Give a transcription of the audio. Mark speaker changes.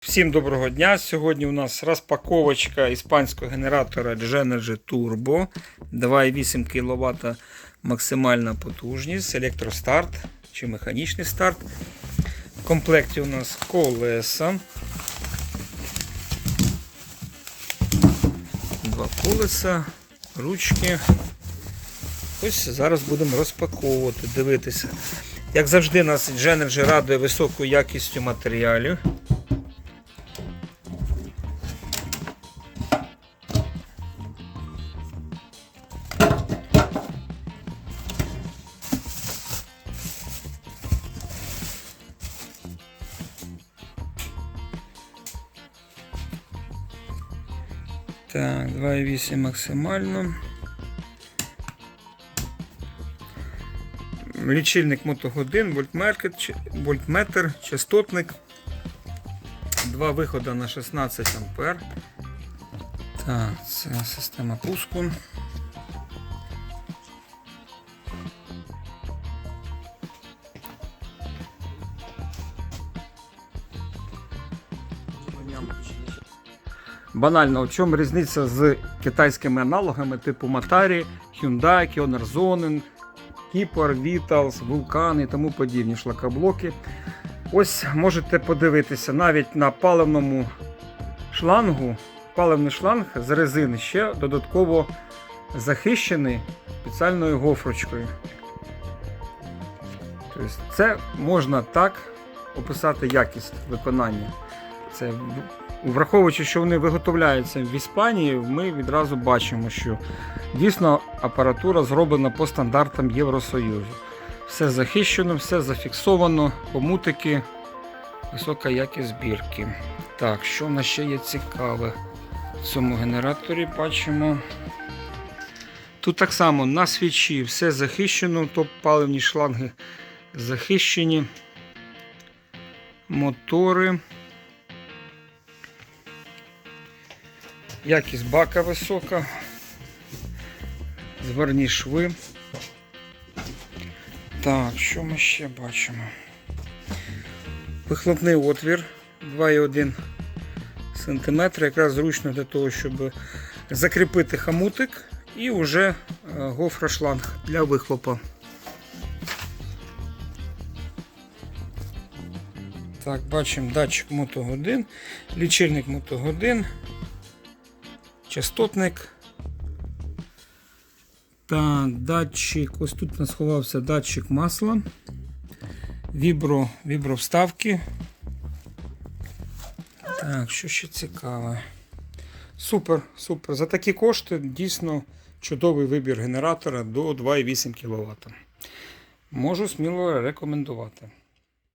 Speaker 1: Всім доброго дня! Сьогодні у нас розпаковочка іспанського генератора Genergy Turbo 2,8 кВт максимальна потужність, електростарт чи механічний старт. В комплекті у нас колеса. Два колеса, ручки. Ось зараз будемо розпаковувати, дивитися. Як завжди, нас Genergy радує високою якістю матеріалів. Так, 2,8 максимально. Лічильник мотогодин, вольтметр, вольтметр, частотник. Два виходи на 16 ампер. Так, це система пуску. Банально, в чому різниця з китайськими аналогами типу Matari, Hyundai, Kioner Zonen, Kipper, Vitals, Vulcan і тому подібні шлакоблоки. Ось можете подивитися навіть на паливному шлангу. Паливний шланг з резини ще додатково захищений спеціальною гофрочкою. Тобто це можна так описати якість виконання. Це Враховуючи, що вони виготовляються в Іспанії, ми відразу бачимо, що дійсно апаратура зроблена по стандартам Євросоюзу. Все захищено, все зафіксовано, помутики, висока якість збірки. Так, що в нас ще є цікаве в цьому генераторі бачимо. Тут так само на свічі все захищено, тобто паливні шланги захищені, мотори. Якість бака висока. Зверні шви. Так, що ми ще бачимо? Вихлопний отвір 2,1 см, якраз зручно для того, щоб закріпити хамутик і вже е, гофрошланг для вихлопа. Так, бачимо датчик мотогодин, лічильник мотогодин частотник. Так, датчик. Ось тут у нас сховався датчик масла. Вібро, вібровставки. Так, що ще цікаве. Супер, супер. За такі кошти дійсно чудовий вибір генератора до 2,8 кВт. Можу сміло рекомендувати.